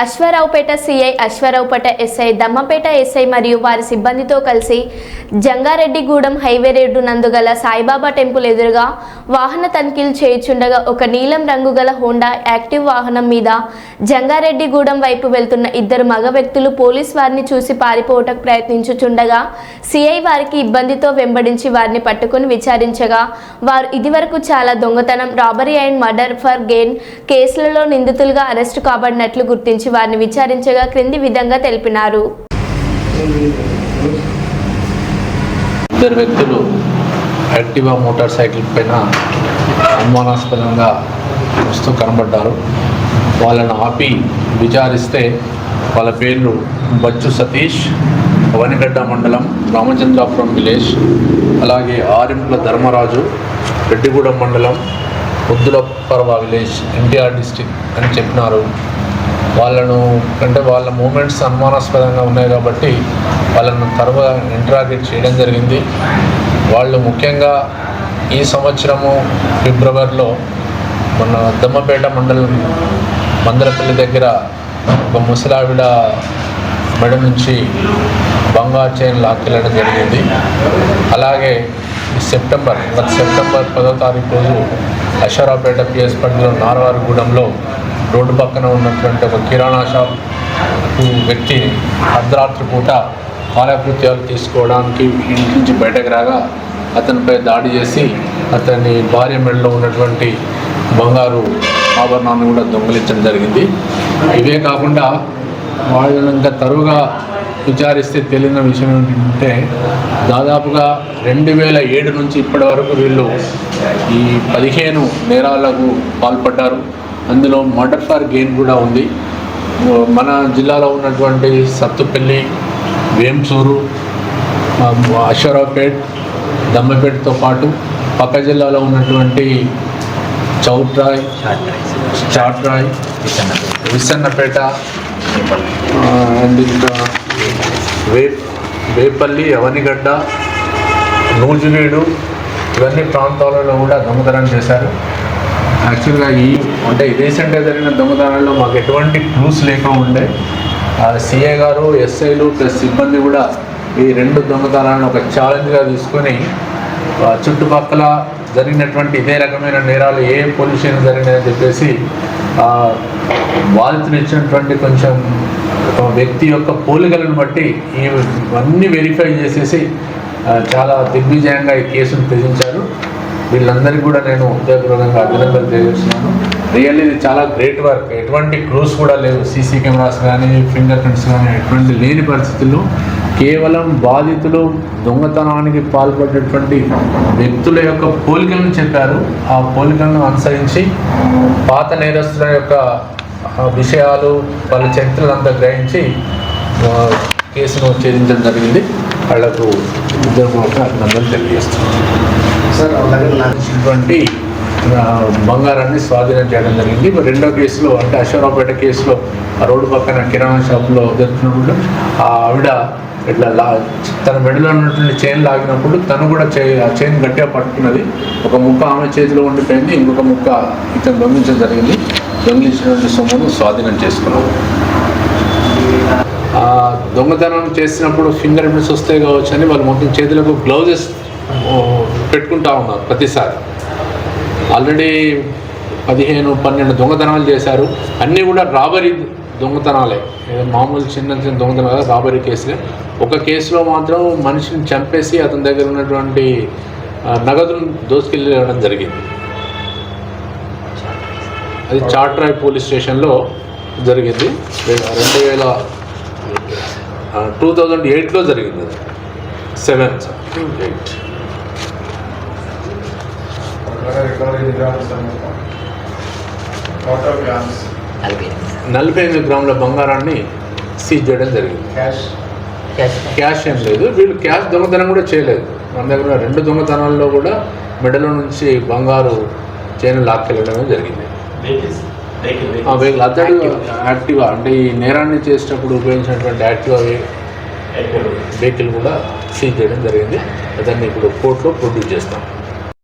Aswaraopeta CI Aswaraopeta SI Dammapeta SI మరియు వారి సిబ్బందితో కలిసి జంగారెడ్డిగూడెం హైవే రోడ్డు నందుగల సాయిబాబా టెంపుల్ ఎదురుగా వాహన తనిఖీలు చేయుచుండగా ఒక నీలం రంగు గల హోండా యాక్టివ్ వాహనం మీద జంగారెడ్డిగూడెం వైపు వెళ్తున్న ఇద్దరు మగ వ్యక్తులు పోలీస్ వారిని చూసి పారిపోవటకు ప్రయత్నించుచుండగా సిఐ వారికి ఇబ్బందితో వెంబడించి వారిని పట్టుకుని విచారించగా వారు ఇదివరకు చాలా దొంగతనం robbery and murder for gain కేసులలో నిందితులుగా అరెస్టు కాబడినట్లు గుర్తించి వారిని విచారించగా క్రింది విధంగా తెలిపినారు. ఇద్దరు వ్యక్తులు యాక్టివా మోటార్ సైకిల్ పైన అనుమానాస్పదంగా వస్తూ కనబడ్డారు. వాళ్ళను ఆపి విచారిస్తే వాళ్ళ పేర్లు బచ్చు సతీష్ వనిగడ్డ మండలం రామచంద్రాపురం విలేజ్ అలాగే ఆరింపుల ధర్మరాజు రెడ్డిగూడెం మండలం ముద్దులపర్వ విలేజ్ ఎన్టీఆర్ డిస్టిక్ అని చెప్పినారు. వాళ్ళను అంటే వాళ్ళ మూమెంట్స్ అనుమానాస్పదంగా ఉన్నాయి కాబట్టి వాళ్ళను తర్వాత ఇంటరాగేట్ చేయడం జరిగింది. వాళ్ళు ముఖ్యంగా ఈ సంవత్సరము ఫిబ్రవరిలో మన దమ్మపేట మండలం మందరపల్లి దగ్గర ఒక ముసలావిడ మెడ నుంచి బంగారు చైన్ లాక్కెళ్ళడం జరిగింది. అలాగే సెప్టెంబర్ గత సెప్టెంబర్ పదో తారీఖు రోజు అషారాపేట పిఎస్ పరిధిలో నారవారిగూడెంలో రోడ్డు పక్కన ఉన్నటువంటి ఒక కిరాణా షాప్ వ్యక్తి అర్ధరాత్రి పూట కాలకృత్యాలు తీసుకోవడానికి ఇంటి నుంచి బయటకు రాగా అతనిపై దాడి చేసి అతని భార్య మెడలో ఉన్నటువంటి బంగారు ఆభరణాన్ని కూడా దొంగిలించడం జరిగింది. ఇవే కాకుండా వాళ్ళని ఇంకా తరువుగా విచారిస్తే తెలియని విషయం ఏంటంటే దాదాపుగా రెండు వేల ఏడు నుంచి ఇప్పటి వరకు వీళ్ళు ఈ పదిహేను నేరాలకు పాల్పడ్డారు. అందులో మర్డర్ ఫర్ గెయిన్ కూడా ఉంది. మన జిల్లాలో ఉన్నటువంటి సత్తుపల్లి వేంసూరు అశ్వరావుపేట్ దమ్మపేటతో పాటు పక్క జిల్లాలో ఉన్నటువంటి చౌట్రాయ్ చాట్రాయ్ విసన్నపేట అండ్ ఇంకా వే వేపల్లి అవనిగడ్డ నూజివీడు ఇవన్నీ ప్రాంతాలలో కూడా దొంగతనం చేశారు. యాక్చువల్గా ఈ అంటే రీసెంట్గా జరిగిన దొంగతనాల్లో మాకు ఎటువంటి క్లూస్ లేక ఉండే. సిఏ గారు ఎస్ఐలు ప్లస్ సిబ్బంది కూడా ఈ రెండు దొంగతనాలను ఒక ఛాలెంజ్గా తీసుకొని చుట్టుపక్కల జరిగినటువంటి ఇదే రకమైన నేరాలు ఏ పొల్యూషన్ జరిగినాయని చెప్పేసి బాధితులు ఇచ్చినటువంటి కొంచెం వ్యక్తి యొక్క పోలికలను బట్టి ఈ ఇవన్నీ వెరిఫై చేసేసి చాలా దిగ్విజయంగా ఈ కేసును త్యజించారు. వీళ్ళందరికీ కూడా నేను హృదయపూర్వకంగా అభినందనలు తెలియజేస్తున్నాను. రియల్లీ ఇది చాలా గ్రేట్ వర్క్ ఎటువంటి క్లూస్ కూడా లేవు. సీసీ కెమెరాస్ కానీ ఫింగర్ ప్రింట్స్ కానీ ఎటువంటి లేని పరిస్థితుల్లో కేవలం బాధితులు దొంగతనానికి పాల్పడేటువంటి వ్యక్తుల యొక్క పోలికలను చెప్పారు. ఆ పోలికలను అనుసరించి పాత నేరస్తుల యొక్క విషయాలు వాళ్ళ చరిత్రలు అంతా గ్రహించి కేసును ఛేదించడం జరిగింది. వాళ్ళకు ఉద్యోగం అభినందనలు తెలియజేస్తున్నాను. సార్ అలాగే లాంటి బంగారాన్ని స్వాధీనం చేయడం జరిగింది. మరి రెండో కేసులో అంటే అశ్వరావుపేట కేసులో ఆ రోడ్డు పక్కన కిరాణా షాప్లో జరుగుతున్నప్పుడు ఆ ఆవిడ ఇట్లా లా తన మెడలో ఉన్నటువంటి చైన్ లాగినప్పుడు తను కూడా చే ఆ చైన్ గట్టిగా పట్టుకున్నది. ఒక ముక్క ఆమె చేతిలో ఉండిపోయింది ఇంకొక ముక్క ఇతను దొంగిలించడం జరిగింది. దొంగిలించినటువంటి సొమ్మును స్వాధీనం చేసుకున్నాం. ఆ దొంగతనం చేసినప్పుడు ఫింగర్ ప్రింట్స్ వస్తాయి కావచ్చు అని వాళ్ళు మొత్తం చేతులకు గ్లౌజెస్ పెట్టుకుంటా ఉన్నారు ప్రతిసారి. ఆల్రెడీ పదిహేను పన్నెండు దొంగతనాలు చేశారు. అన్నీ కూడా రాబరీ దొంగతనాలే. మామూలు చిన్న చిన్న దొంగతనాలు రాబరీ కేసులే. ఒక కేసులో మాత్రం మనిషిని చంపేసి అతని దగ్గర ఉన్నటువంటి నగదును దోసుకెళ్ళడం జరిగింది. అది చాట్రాయ్ పోలీస్ స్టేషన్లో జరిగింది. రెండు వేల టూ థౌజండ్ ఎయిట్లో జరిగింది అది. సెవెన్. ఎయిట్. రికవరీ గ్రామ్స్ నలభై ఎనిమిది గ్రాముల బంగారాన్ని సీజ్ చేయడం జరిగింది. క్యాష్ క్యాష్ ఏం లేదు. వీళ్ళు క్యాష్ దొంగతనం కూడా చేయలేదు. మన దగ్గర రెండు దొంగతనాల్లో కూడా మెడలో నుంచి బంగారు చైన్ లాక్కెళ్ళడమే జరిగింది. ఆ వెహికల్ అతడు యాక్టివా అంటే ఈ నేరాన్ని చేసేటప్పుడు ఉపయోగించినటువంటి యాక్టివా వెహికల్ కూడా సీజ్ చేయడం జరిగింది. అతన్ని ఇప్పుడు కోర్టులో ప్రొడ్యూస్ చేస్తాం.